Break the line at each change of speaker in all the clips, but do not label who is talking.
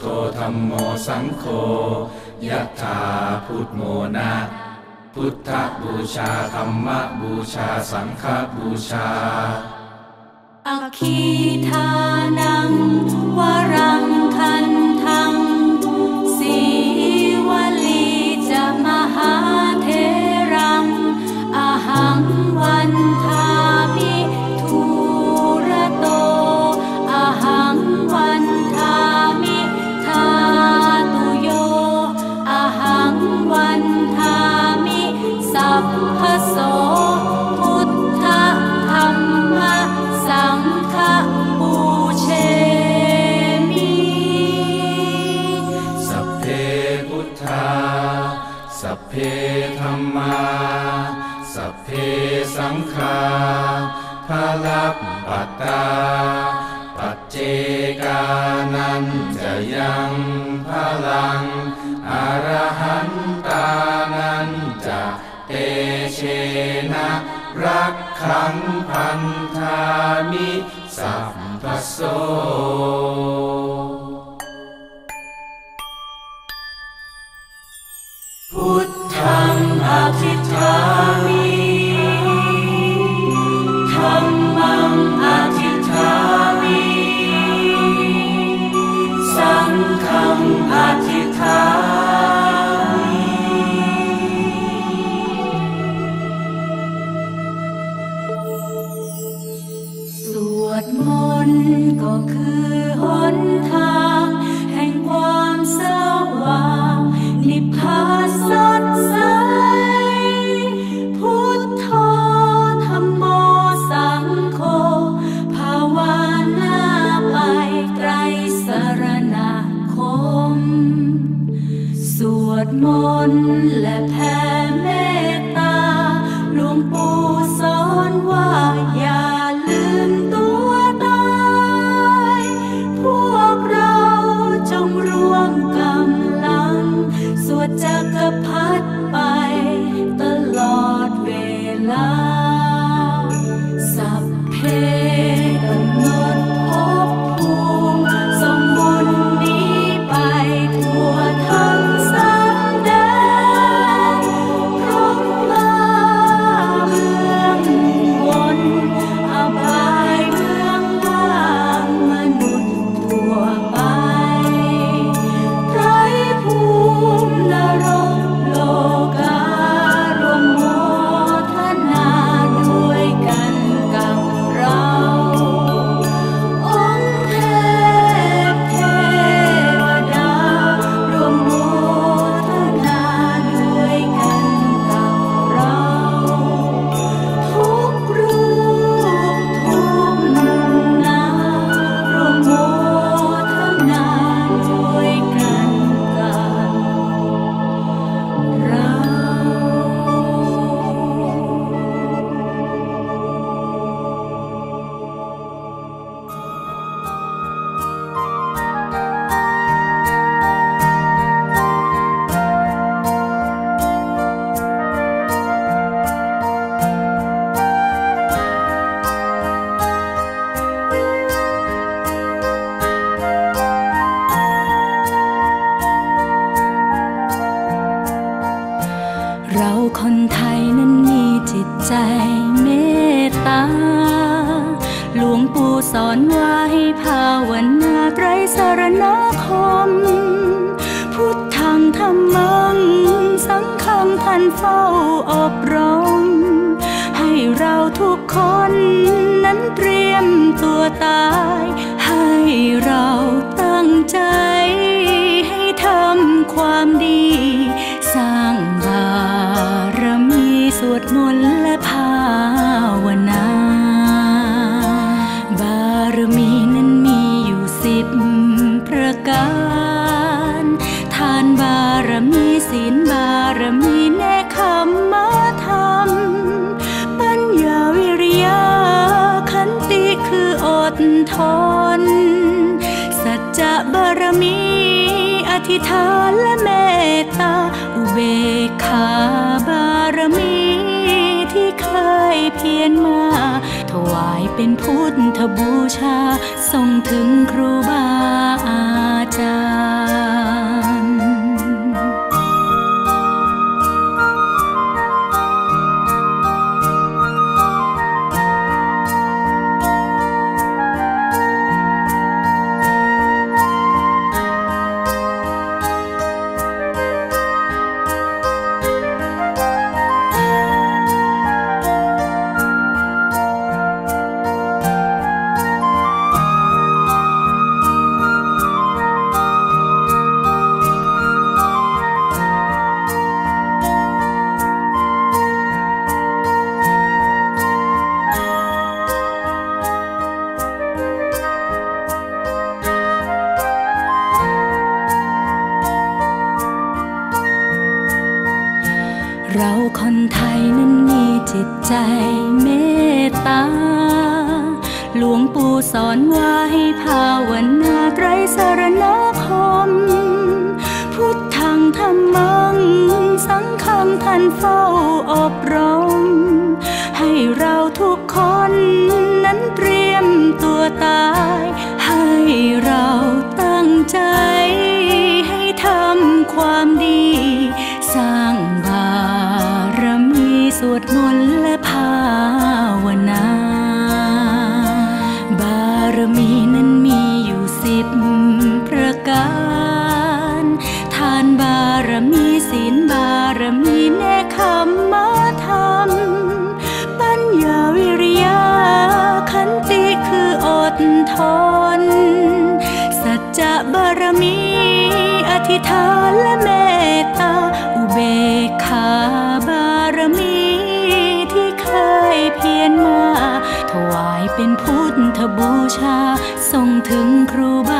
โธธรรมโมสังโฆยะถาพุทโมนะพุทธบูชาธรรมบูชาสังฆบูชา
อคีทานังวรัง สังฆา
พลับปัตตา ปัจเจกานันจะยังพลังอรหันตานันจะเตเชนะรักขังพันธามิสัพพโสพุทธังอธิธามิ
ก็คือหนทาง็นพุทธบูชาส่งถึงครูบาอาจารย์ เราทุกคนนั้นเตรียมตัวตายให้เรา ล สัจจะบารมี อธิษฐานและเมตตา อุเบกขาบารมีที่เคยเพียรมา ถวายเป็นพุทธบูชาส่งถึงครูบา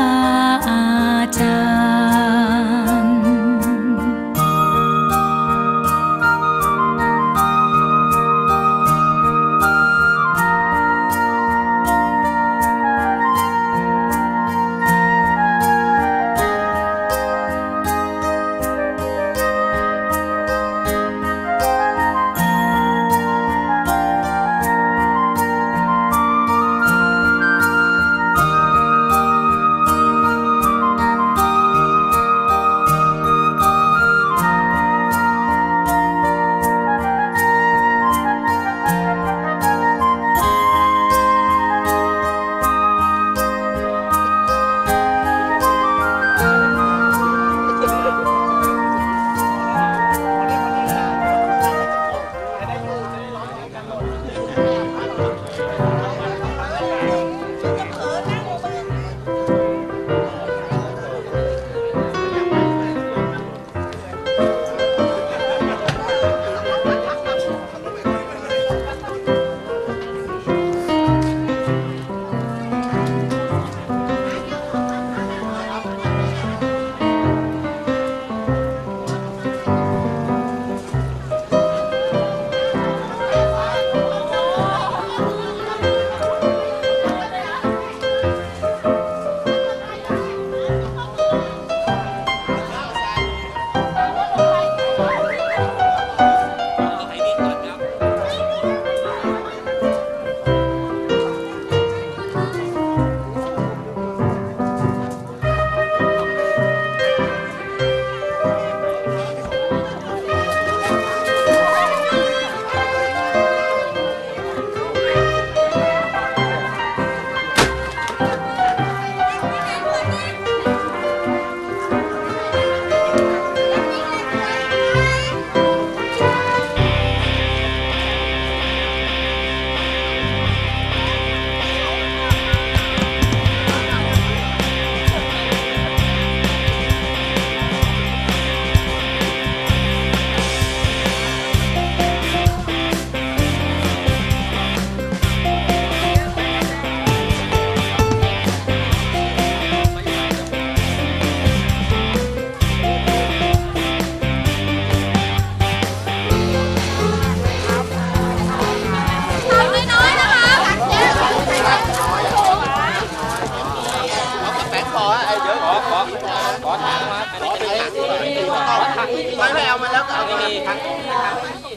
แล้วก็เอาไม่มีถัง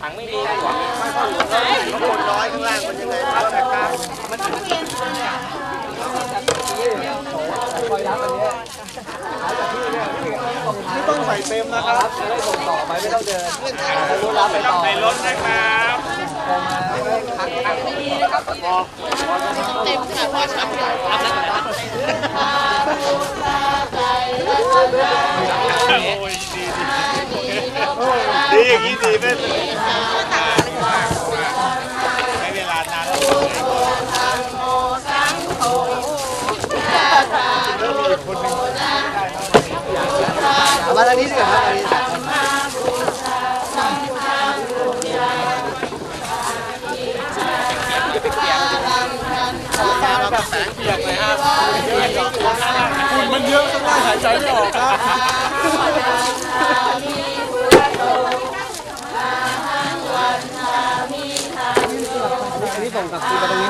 ถังไม่มีหลวงไม่พอหลวงแล้วข้างบนร้อยข้างล่างมันยังไงครับนะครับมันต้องเวียนไม่ต้องใส่เต็มนะครับจะได้ส่งต่อไปไม่ต้องเดินรู้รับไปต่อในรถนะครับเต็มค่ะพอชับใหญ่ครับดี อย่างนี้ดีไม่ไม่เวลานานมาทางนี้ดีกว่าครับคุณมันเยอะจนว่าหายใจไม่ออกครับ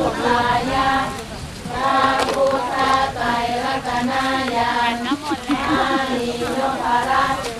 ง
ด้านมานี่มา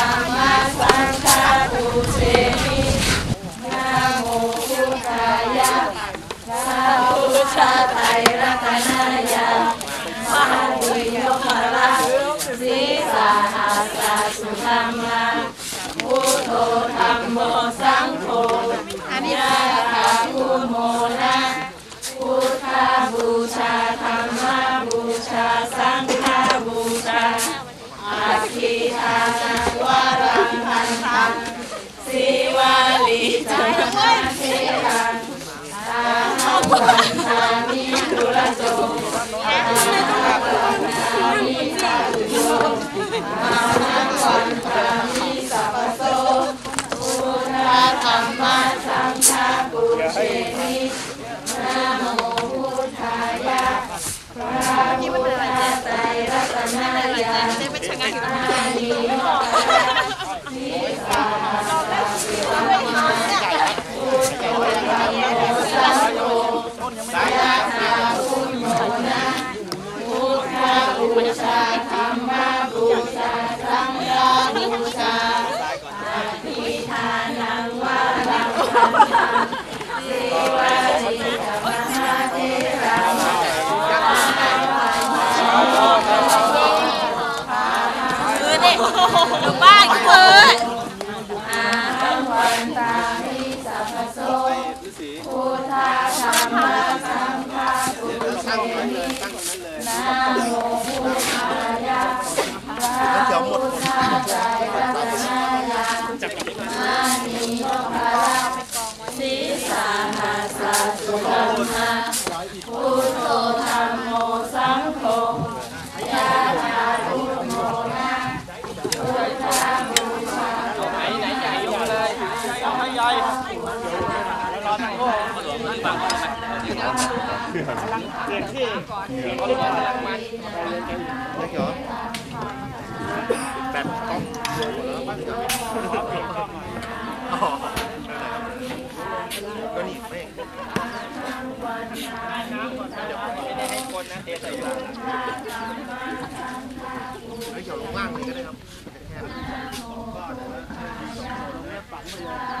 ชาไทยรักนายามหาบุญยมราชศีสหัสาสุธรรมาพุทโธธรรมโมสังโฆญาคาคุโมนะพุทธบูชาธรรมบูชาสังฆบูชาอาคิทานังวรังพันธังสีวาลีจันท ดิอยู่บ้านเปิดอาหังวันตามิสัพพโสพุทธาธรรมสังฆาปุเชมินะโมพุทธายะพระพุทธไตรรัตนายามานิโย งที่
เสียงที่กำลังมันเล็กเหรอแบบต้องก็นี่ไม่ได้ให้คนนะเทใส่อยู่ไม่เกี่ยวลงล่างเลยก็ได้ครับแค่
แ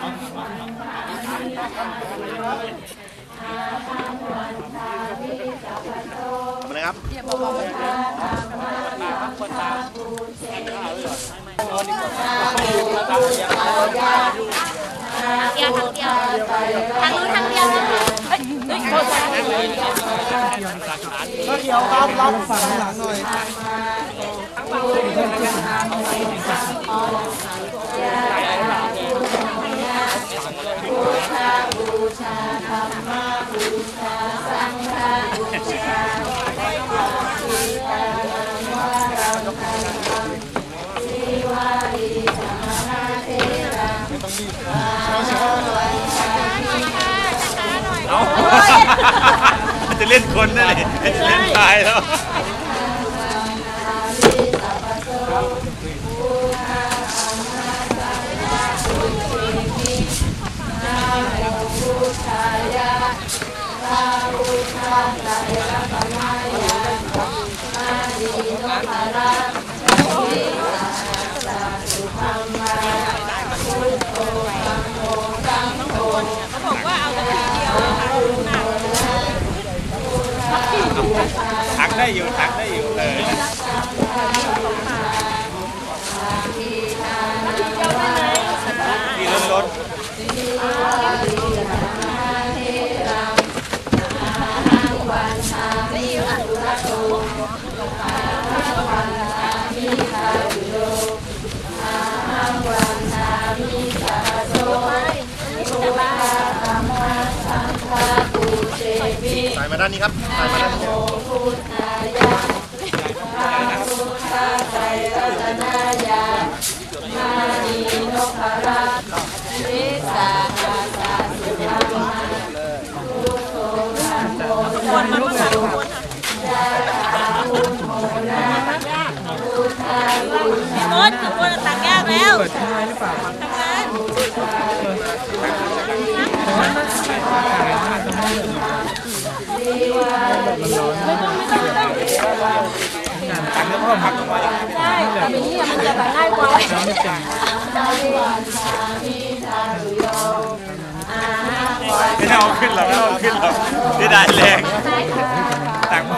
ำ
อะไรครับ
เดียวทางเดียวทางนู้นทางเดียวนะคะเฮ้ยเฮ้ยโทษนะ
เกี่ยวครับรับฝั่งหลังหน่อย
จะเล่นคนนั่นเลยจะเล่นตายแล้ว
เขาบอกว่าเอาแต่ทีเดียวนะคะ
ทัก ได้อยู่ทักได้อยู่
สายมาด้านนี้ครับสายมาด้านนี้
ควรมัก็สั่งควรค่ะพี่มดควรสั่งย ตักแล้วก็ผักลงมาใช่แต่แบบนี้มัน
จะแบบง่ายกว่า
ไม่เอาขึ้นหรอกไม่เอาขึ้นหรอกได้แรงตั
กมา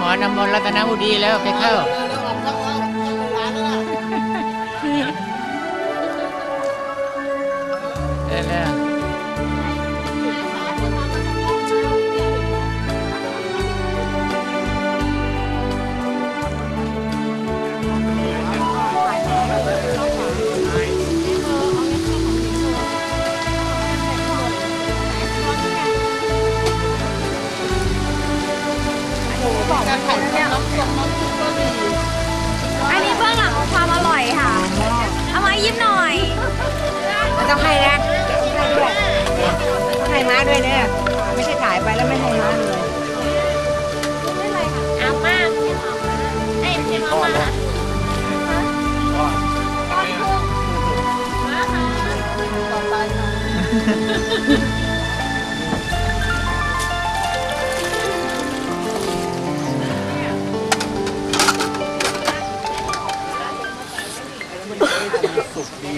มรนำมนรัตนบุรีแล้วไปเข้า
ไม่